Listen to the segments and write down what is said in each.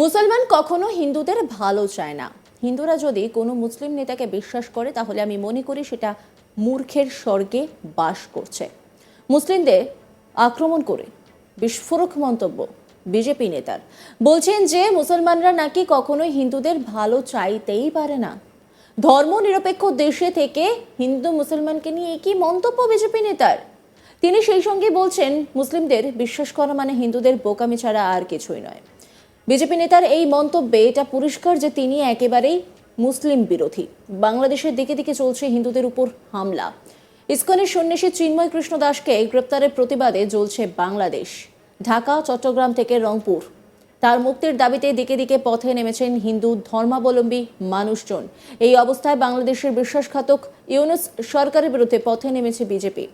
মুসলমান কখনো হিন্দুদের ভালো চায় না। হিন্দুরা যদি কোনো মুসলিম নেতাকে বিশ্বাস করে, তাহলে আমি মনে করি সেটা মূর্খের স্বর্গে বাস করছে। মুসলিমদের আক্রমণ করে বিস্ফোরক মন্তব্য বিজেপি নেতার। বলছেন যে মুসলমানরা নাকি কখনোই হিন্দুদের ভালো চাইতেই পারে না। ধর্ম নিরপেক্ষ দেশে থেকে হিন্দু মুসলমানকে নিয়ে কি মন্তব্য বিজেপি নেতার? তিনি সেই সঙ্গে বলছেন, মুসলিমদের বিশ্বাস করা মানে হিন্দুদের বোকামি ছাড়া আর কিছুই নয়। বিজেপি নেতার এই মন্তব্যে এটা পরিষ্কার যে তিনি একেবারেই মুসলিম বিরোধী। বাংলাদেশের দিকে দিকে চলছে হিন্দুদের উপর হামলা। ইসকনের সন্ন্যাসী চিন্ময় কৃষ্ণ দাসকে গ্রেপ্তারের প্রতিবাদে জ্বলছে বাংলাদেশ। ঢাকা, চট্টগ্রাম থেকে রংপুর। তার মুক্তির দাবিতে দিকে দিকে পথে নেমেছেন হিন্দু ধর্মাবলম্বী মানুষজন। এই অবস্থায় বাংলাদেশের বিশ্বাসঘাতক ইউনুস সরকারের বিরুদ্ধে পথে নেমেছে বিজেপি।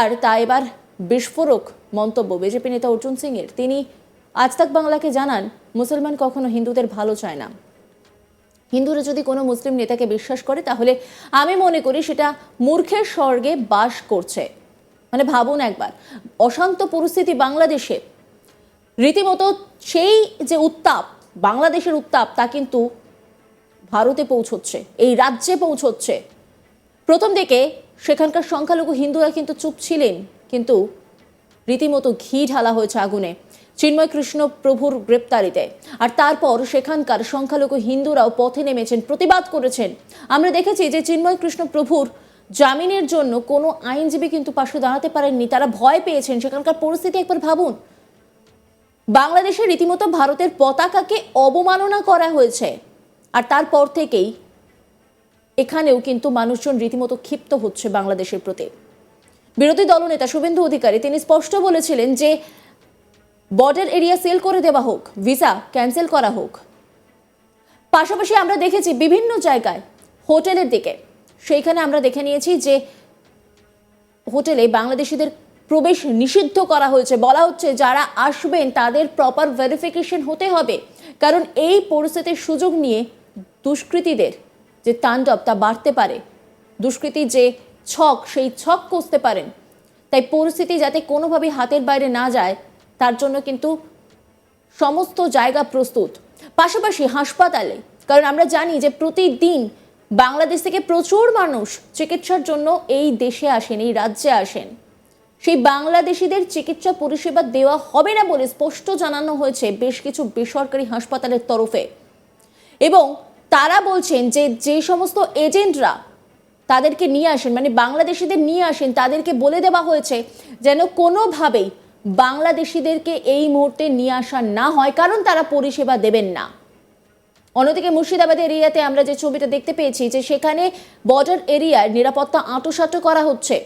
আর তা এবার বিস্ফোরক মন্তব্য বিজেপি নেতা অর্জুন সিং এর তিনি আজ তাক বাংলাকে জানান, মুসলমান কখনো হিন্দুদের ভালো চায় না। হিন্দুরা যদি কোনো মুসলিম নেতাকে বিশ্বাস করে, তাহলে আমি মনে করি সেটা মূর্খের স্বর্গে বাস করছে। মানে ভাবুন একবার, অশান্ত পরিস্থিতি বাংলাদেশে। রীতিমতো সেই যে উত্তাপ, বাংলাদেশের উত্তাপ, তা কিন্তু ভারতে পৌঁছচ্ছে, এই রাজ্যে পৌঁছচ্ছে। প্রথম দিকে সেখানকার সংখ্যালঘু হিন্দুরা কিন্তু চুপ ছিলেন, কিন্তু রীতিমতো ঘি ঢালা হয়েছে আগুনে। চিন্ময় কৃষ্ণ প্রভুর গ্রেপ্তারিতে। আর তারপর সেখানকার সংখ্যালঘু হিন্দুরাও পথে নেমেছেন, প্রতিবাদ করেছেন। আমরা দেখেছি যে চিন্ময় কৃষ্ণ প্রভুর জামিনের জন্য কোনো আইনজীবী কিন্তু পাশে দাঁড়াতে পারেননি, তারা ভয় পেয়েছেন। সেখানকার পরিস্থিতি একবার ভাবুন। বাংলাদেশে রীতিমতো ভারতের পতাকাকে অবমাননা করা হয়েছে। আর তারপর থেকেই এখানেও কিন্তু মানুষজন রীতিমতো ক্ষিপ্ত হচ্ছে বাংলাদেশের প্রতি। বিরোধী দলনেতা শুভেন্দু অধিকারী, তিনি স্পষ্ট বলেছিলেন যে বর্ডার এরিয়া সেল করে দেওয়া হোক, ভিসা ক্যান্সেল করা হোক। পাশাপাশি আমরা দেখেছি বিভিন্ন জায়গায় হোটেলের দিকে। সেইখানে আমরা দেখে নিয়েছি যে হোটেলে বাংলাদেশিদের প্রবেশ নিষিদ্ধ করা হয়েছে। বলা হচ্ছে যারা আসবেন তাদের প্রপার ভেরিফিকেশন হতে হবে। কারণ এই পরিস্থিতির সুযোগ নিয়ে দুষ্কৃতীদের যে তাণ্ডব তা বাড়তে পারে। দুষ্কৃতির যে ছক, সেই ছক কষতে পারেন। তাই পরিস্থিতি যাতে কোনোভাবেই হাতের বাইরে না যায় তার জন্য কিন্তু সমস্ত জায়গা প্রস্তুত। পাশাপাশি হাসপাতালে, কারণ আমরা জানি যে প্রতিদিন বাংলাদেশ থেকে প্রচুর মানুষ চিকিৎসার জন্য এই দেশে আসেন, এই রাজ্যে আসেন। সেই বাংলাদেশিদের চিকিৎসা পরিষেবা দেওয়া হবে না বলে স্পষ্ট জানানো হয়েছে বেশ কিছু বেসরকারি হাসপাতালের তরফে। এবং তারা বলছেন যে যে সমস্ত এজেন্টরা তাদেরকে নিয়ে আসেন মানে বাংলাদেশিদের নিয়ে আসেন, তাদেরকে বলে দেওয়া হয়েছে যেন কোনোভাবেই বাংলাদেশিদেরকে এই মুহূর্তে নিয়ে আসা না হয়, কারণ তারা পরিষেবা দেবেন না। অন্যদিকে মুর্শিদাবাদ এরিয়াতে আমরা যে ছবিটা দেখতে পেয়েছি যে সেখানে বর্ডার এরিয়ার নিরাপত্তা আঁটোসাঁটো করা হচ্ছে।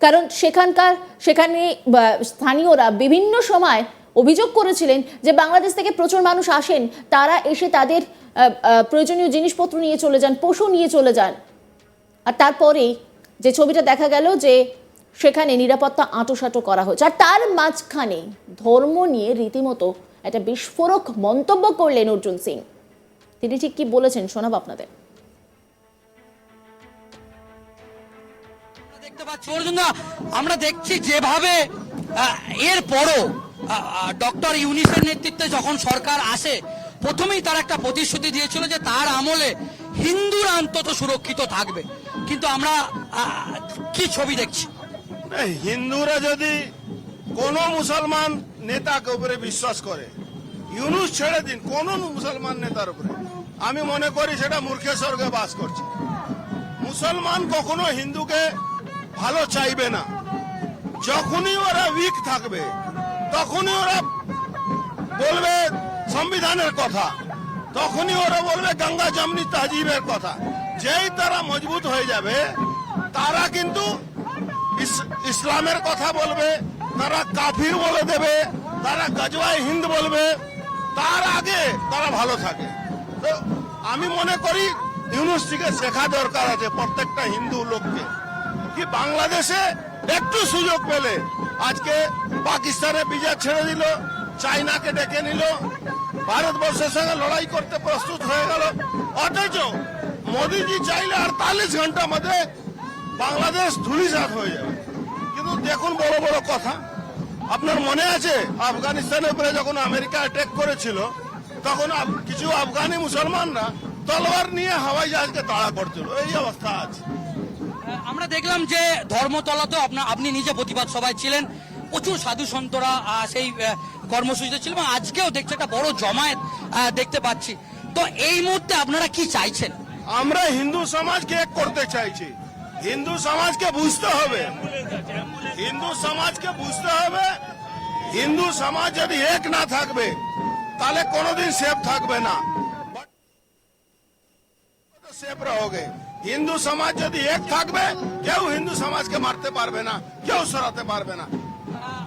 কারণ সেখানকার, সেখানে স্থানীয়রা বিভিন্ন সময় অভিযোগ করেছিলেন যে বাংলাদেশ থেকে প্রচুর মানুষ আসেন, তারা এসে তাদের প্রয়োজনীয় জিনিসপত্র নিয়ে চলে যান, পশু নিয়ে চলে যান। আর তারপরেই যে ছবিটা দেখা গেল যে সেখানে নিরাপত্তা আঁটোসাঁটো করা হয়েছে। আর তার মাঝখানে ধর্ম নিয়ে রীতিমতো একটা বিস্ফোরক মন্তব্য করলেন অর্জুন সিং। তিনি ঠিক কি বলেছেন শোনাব আপনাদের। আমরা দেখছি যেভাবে এর পরও ডক্টর ইউনিসের নেতৃত্বে যখন সরকার আসে, প্রথমেই তার একটা প্রতিশ্রুতি দিয়েছিল যে তার আমলে হিন্দুরা অন্তত সুরক্ষিত থাকবে। কিন্তু আমরা কি ছবি দেখছি? হিন্দুরা যদি কোন মুসলমান নেতাকে উপরে বিশ্বাস করে, ইউনুস ছেড়ে দিন কোন মুসলমান নেতার উপরে। আমি মনে করি সেটা মূর্খের স্বর্গে বাস করছে। মুসলমান কখনো হিন্দুকে ভালো চাইবে না। যখনই ওরা উইক থাকবে, তখনই ওরা বলবে সংবিধানের কথা, তখনই ওরা বলবে গঙ্গা জমনি তাহজিবের কথা। যেই তারা মজবুত হয়ে যাবে, তারা কিন্তু ইসলামের কথা বলবে, তারা কাফির বলে দেবে, তারা গজওয়াই হিন্দ বলবে, তার আগে তারা ভালো থাকে। তো আমি মনে করি ইউনিভার্সিটিকে শেখা দরকার আছে প্রত্যেকটা হিন্দু লোককে। কি বাংলাদেশে একটু সুযোগ পেলে আজকে পাকিস্তানে বিজয় ছেড়ে দিল চাইনাকে ডেকে নিল, ভারতবর্ষের সঙ্গে লড়াই করতে প্রস্তুত হয়ে গেল। অথচ মোদিজি চাইলে আটতাল্লিশ ঘণ্টার মধ্যে বাংলাদেশ ধুলিসাৎ হয়ে যাবে। কিন্তু দেখুন বড় বড় কথা। আপনার মনে আছে আফগানিস্তানের উপরে যখন আমেরিকা অ্যাটাক করেছিল তখন কিছু আফগানি মুসলমানরা তলোয়ার নিয়ে হাওয়াই জাহাজকে তাড়া করছিল। এই অবস্থা আছে। আমরা দেখলাম যে ধর্মতলাতেও আপনার আপনি নিজে প্রতিবাদ সভায় ছিলেন। প্রচুর সাধু সন্তরা সেই কর্মসূচিতে ছিল এবং আজকেও দেখছি একটা বড় জমায়েত দেখতে পাচ্ছি। তো এই মুহূর্তে আপনারা কি চাইছেন? আমরা হিন্দু সমাজকে এক করতে চাইছি। হিন্দু সমাজকে বুঝতে হবে। হিন্দু সমাজকে বুঝতে হবে। হিন্দু সমাজ যদি এক না থাকবে তাহলে কোনোদিন সেফ থাকবে না। সেফ রहोगे হিন্দু সমাজ যদি এক থাকবে কেউ হিন্দু সমাজকে মারতে পারবে না কেউ সরাতে পারবে না।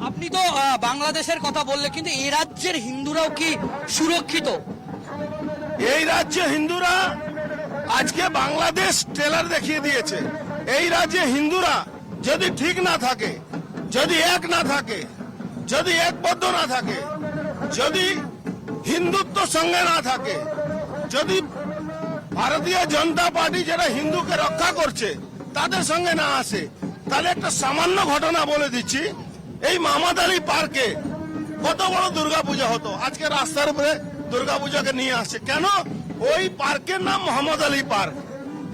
আপনি তো বাংলাদেশের কথা বললে কিন্তু এই রাজ্যের হিন্দুরাও কি সুরক্ষিত? এই রাজ্যে হিন্দুরা আজকে বাংলাদেশ ট্রেলার দেখিয়ে দিয়েছে। এই রাজ্যে হিন্দুরা যদি ঠিক না থাকে, যদি এক না থাকে, যদি একবদ্ধ না থাকে, যদি হিন্দুত্ব সঙ্গে না থাকে, যদি ভারতীয় জনতা পার্টি যারা হিন্দুকে রক্ষা করছে, তাদের সঙ্গে না আসে, তাহলে একটা সামান্য ঘটনা বলে দিচ্ছি। এই মামাদ আলী পার্কে কত বড় দুর্গাপূজা হতো? আজকে রাস্তার উপরে দুর্গাপূজাকে নিয়ে আসছে। কেন? ওই পার্কের নাম মোহাম্মদ আলী পার্ক।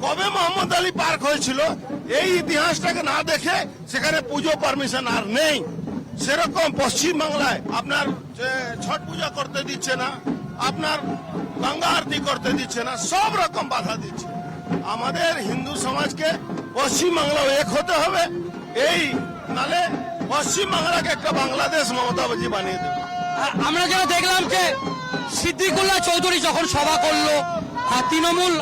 কবে মোহাম্মদ আলী পার্ক হয়েছিল, এই ইতিহাসটাকে না দেখে সেখানে পুজো পারমিশন আর নেই। সেরকম পশ্চিম বাংলায় আপনার ছট পূজা করতে দিচ্ছে না, আপনার গঙ্গা আরতি করতে দিচ্ছে না, সব রকম বাধা দিচ্ছে। আমাদের হিন্দু সমাজকে পশ্চিম বাংলা এক হতে হবে, এই নালে পশ্চিম বাংলাকে একটা বাংলাদেশ মমতা বানিয়ে দেবে। আমরা যেটা দেখলাম যে সিদ্দিকুল্লাহ চৌধুরী যখন সভা করল আহ, তৃণমূল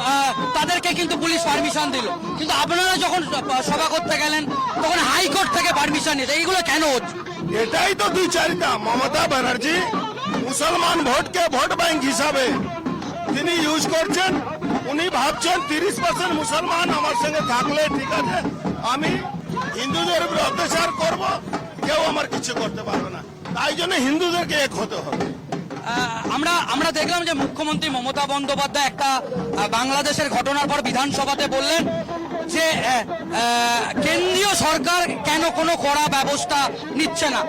তাদেরকে কিন্তু পুলিশ পারমিশন দিল। কিন্তু আপনারা যখন সভা করতে গেলেন তখন হাইকোর্ট থেকে পারমিশন নিতে এইগুলো কেন হচ্ছে? এটাই তো দুই চারিতা মমতা ব্যানার্জি মুসলমান ভোটকে ভোট ব্যাংক হিসাবে তিনি ইউজ করছেন। উনি ভাবছেন তিরিশ পার্সেন্ট মুসলমান আমার সঙ্গে থাকলে ঠিক আছে আমি হিন্দুদের উপরে অত্যাচার করব কেউ আমার কিছু করতে পারবে না। তাই জন্য হিন্দুদেরকে এক হতে হবে। আমরা আমরা দেখলাম যে মুখ্যমন্ত্রী মমতা বন্দ্যোপাধ্যায় একটা বাংলাদেশের ঘটনার পর বিধানসভাতে বললেন যে কেন্দ্রীয় সরকার কেন কোনো কড়া ব্যবস্থা নিচ্ছে না।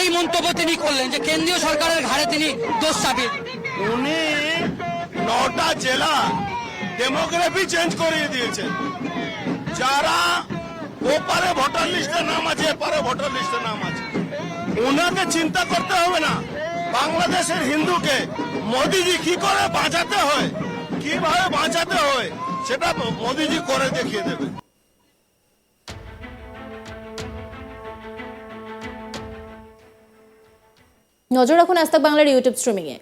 এই মন্তব্য তিনি করলেন যে কেন্দ্রীয় সরকারের ঘাড়ে তিনি দোষ চাপিয়ে উনি নটা জেলা ডেমোগ্রাফি চেঞ্জ করিয়ে দিয়েছেন। যারা ওপারে ভোটার লিস্টে নাম আছে, এপারে ভোটার লিস্টে নাম আছে। ওনাকে চিন্তা করতে হবে না। বাংলাদেশের হিন্দুকে মোদিজি কি করে বাঁচাতে হয়? কীভাবে বাঁচাতে হয়? সেটা মোদিজি করে দেখিয়ে দেবে। নজর রাখুন আস্তাক বাংলার ইউটিউব স্ট্রিমিংয়ে।